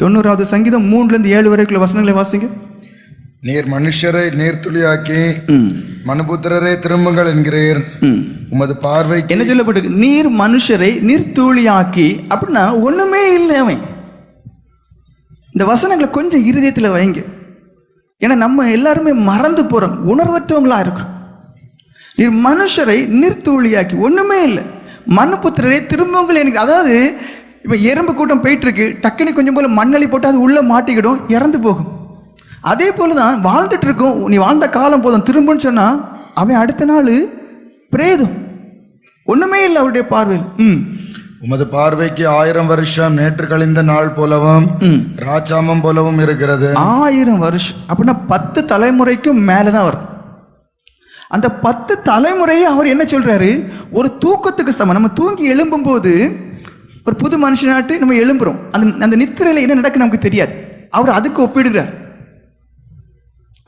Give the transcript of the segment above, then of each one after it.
தொண்ணூறாவது சங்கீதம் மூணுலேருந்து ஏழு வரைக்குள்ள வசனங்களை வாசிங்க. நீர் மனுஷரை நீர்த்துளியாக்கி மனுபுத்திரரை திரும்புங்கள் என்கிறீர். உமது பார்வைக்கு என்ன சொல்லப்பட்டிருக்கு? நீர் மனுஷரை நீர்த்தூளியாக்கி அப்படின்னா ஒண்ணுமே இல்லை அவன். இந்த வசனங்களை கொஞ்சம் இருதயத்தில் வைங்க. ஏன்னா நம்ம எல்லாருமே மறந்து போறோம் உணர்வற்றவங்களா இருக்கிறோம். நீர் மனுஷரை நீர்த்தூளியாக்கி ஒண்ணுமே இல்லை. மனுபுத்திரரை திரும்புங்கள் எனக்கு அதாவது இப்போ எறும்பு கூட்டம் போயிட்டு இருக்கு டக்குனு கொஞ்சம் போல மண்ணளி போட்டு அது உள்ள மாட்டிக்கிடும் இறந்து போகும். அதே போல தான் வாழ்ந்துட்டு இருக்கோம் நீ வாழ்ந்த காலம் போதும். திரும்புன்னு சொன்னா அவன் அடுத்த நாள் பிரேதம். ஒண்ணுமே இல்லை அவருடைய பார்வையில். ம். உமது பார்வைக்கு ஆயிரம் வருஷம் நேற்று கழிந்த நாள் போலவும் ராஜாமம் போலவும் இருக்கிறது. ஆயிரம் வருஷம். அப்படின்னா பத்து தலைமுறைக்கும் மேலே தான் வரும். அந்த பத்து தலைமுறையை அவர் என்ன சொல்றாரு? ஒரு தூக்கத்துக்கு சமம். நம்ம தூங்கி எழும்பும்போது ஒரு புது மனுஷனாட்டு நம்ம எழும்புறோம். அந்த அந்த நித்திரையில் என்ன நடக்கு நமக்கு தெரியாது. அவர் அதுக்கு ஒப்பிடுகிறார்.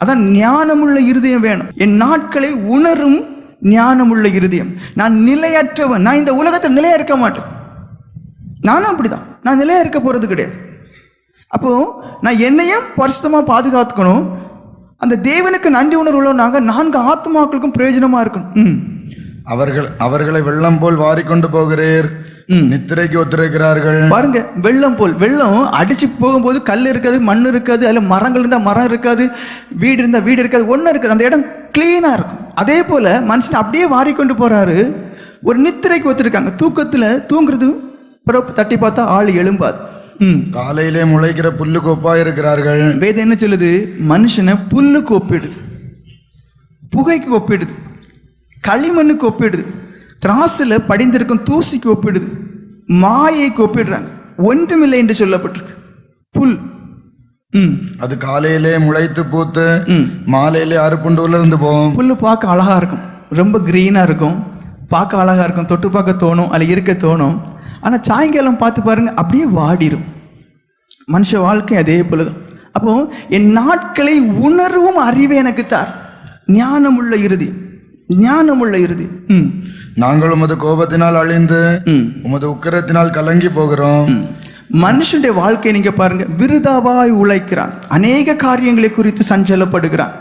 அதான் ஞானமுள்ள இருதயம் வேணும். என் நாட்களை உணரும் ஞானமுள்ள இருதயம். நான் நிலையற்றவன். நான் இந்த உலகத்தில் நிலையா இருக்க மாட்டேன். நானும் அப்படிதான். நான் நிலையா இருக்க போறது கிடையாது. அப்போ நான் என்னையும் பரிசுத்தமாக பாதுகாத்துக்கணும். அந்த தேவனுக்கு நன்றி உணர்வுள்ளவனாக நான்கு ஆத்மாக்களுக்கும் பிரயோஜனமா இருக்கணும். ம். அவர்கள் அவர்களை வெள்ளம் போல் வாரிக்கொண்டு போகிறேன் நித்திரைக்கு ஒத்துரைக்கிறார்கள். பாருங்க வெள்ளம் போல் வெள்ளம் அடிச்சு போகும்போது கல் இருக்காது மண் இருக்காது அதில் மரங்கள் இருந்தால் மரம் இருக்காது வீடு இருந்தால் வீடு இருக்காது ஒன்றும் இருக்காது. அந்த இடம் க்ளீனாக இருக்கும். அதே போல் மனுஷன் அப்படியே வாரிக்கொண்டு போறாரு. ஒரு நித்திரைக்கு ஒத்துருக்காங்க. தூக்கத்தில் தூங்குறது பிறப்பு தட்டி பார்த்தா ஆள் எழும்பாது. காலையிலே முளைக்கிற புல்லுக்கு ஒப்பா இருக்கிறார்கள். வேதம் என்ன சொல்லுது? மனுஷனை புல்லுக்கு ஒப்பிடுது. புகைக்கு ஒப்பிடுது. களிமண்ணுக்கு ஒப்பிடுது. திராசுல படிந்திருக்கும் தூசிக்கு ஒப்பிடுது. மாயைக்கு ஒப்பிடுறாங்க ஒன்றுமில்லை என்று சொல்லப்பட்டிருக்கு. புல். ம். அது காலையிலே முளைத்து பூத்து ம். மாலையிலே அறுப்புண்டு உலர்ந்து போகும். புல் பார்க்க அழகா இருக்கும். ரொம்ப க்ரீனாக இருக்கும். பார்க்க அழகா இருக்கும். தொட்டு பார்க்க தோணும். அதில் இருக்க தோணும். ஆனால் சாயங்காலம் பார்த்து பாருங்க அப்படியே வாடிரும். மனுஷ வாழ்க்கை அதே போல தான் அப்போ என் நாட்களை உணர்வும் அறிவே எனக்கு தார். ஞானமுள்ள இறுதி. ஞானமுள்ள இறுதி. ம். நாங்கள் உமது கோபத்தினால் அழிந்து உமது உக்கிரத்தினால் கலங்கி போகிறோம். மனுஷனுடைய வாழ்க்கையை நீங்க பாருங்க விருதாவாய் உழைக்கிறான். அநேக காரியங்களை குறித்து சஞ்சலப்படுகிறான்.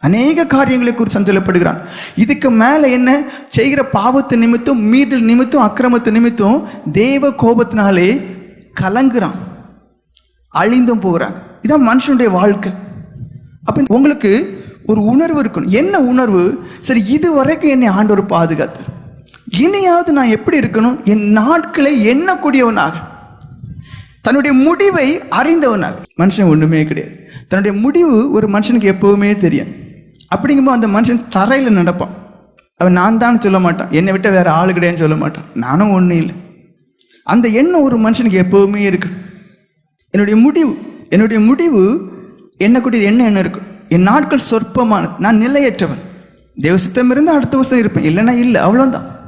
அநேக காரியங்களை குறித்து சஞ்சலப்படுகிறான். இதுக்கு மேல என்ன? செய்கிற பாவத்து நிமித்தம் மீதல் நிமித்தம் அக்கிரமத்து நிமித்தம் தேவ கோபத்தினாலே கலங்குறான். அழிந்தும் போகிறாங்க இதான் மனுஷனுடைய வாழ்க்கை. அப்ப உங்களுக்கு ஒரு உணர்வு இருக்கணும். என்ன உணர்வு? சரி இது வரைக்கும் என்னை ஆண்டவர் பாதுகாத்தார். இனியாவது நான் எப்படி இருக்கணும்? என் நாட்களை எண்ணக்கூடியவனாக. தன்னுடைய முடிவை அறிந்தவனாக. மனுஷன் ஒன்றுமே கிடையாது. தன்னுடைய முடிவு ஒரு மனுஷனுக்கு எப்பவுமே தெரியும். அப்படிங்கும்போது அந்த மனுஷன் தரையில் நடப்பான். அவன் நான் தான் சொல்ல மாட்டான். என்னை விட்ட வேறு ஆளு கிடையாதுன்னு சொல்ல மாட்டான். நானும் ஒன்றும் இல்லை. அந்த எண்ணம் ஒரு மனுஷனுக்கு எப்பவுமே இருக்குது என்னுடைய முடிவு என்னுடைய முடிவு எண்ணக்கூடிய எண்ணம் என்ன இருக்கும் என் நாட்கள் சொற்பமானது. நான் நிலையற்றவன். தேவசித்தம் இருந்தால் அடுத்த வருஷம் இருப்பேன். இல்லைன்னா இல்லை. அவ்வளோதான்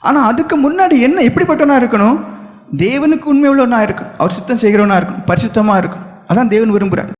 ஆனால் அதுக்கு முன்னாடி என்ன எப்படிப்பட்டவனா இருக்கணும்? தேவனுக்கு உண்மை உள்ளவனா இருக்கணும். அவர் சித்தம் செய்கிறவனா இருக்கணும். பரிசுத்தமாக இருக்கணும். அதான் தேவன் விரும்புகிறார்